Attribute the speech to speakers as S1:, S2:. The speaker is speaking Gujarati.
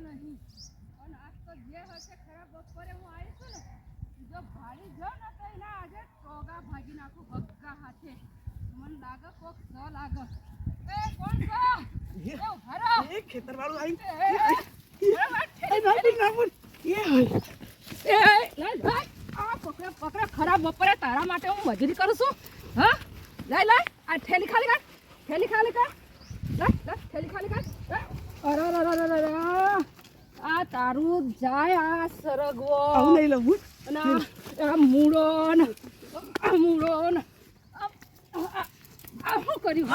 S1: જે હશે ખરાબ બપોરે હું આવી છું ને જો ભાડી જો ને તો એના આજે ટોગા ભાગી નાખું ભગ્ગા હાથે. મને લાગે કોક ન લાગે. એ કોણ છો? એ ઊભા રહો.
S2: એ ખેતર વાળું આવી
S1: એ, એ
S2: ના બોલ એ
S1: એ, લાય, ભાઈ આ પકડે પકડે ખરાબ બપોરે તારા માટે હું મજૂરી કરું છું. હા? લાય લાય આ થેલી ખાલી કાઢ થેલી ખાલી કાઢ લાય લાય થેલી ખાલી કાઢ અરે અરે અરે અરે તારું જાય આ સરગવો.
S2: આવું નહીં લઉં
S1: અને આ મૂળો ને મૂળો ને. આ શું કર્યું?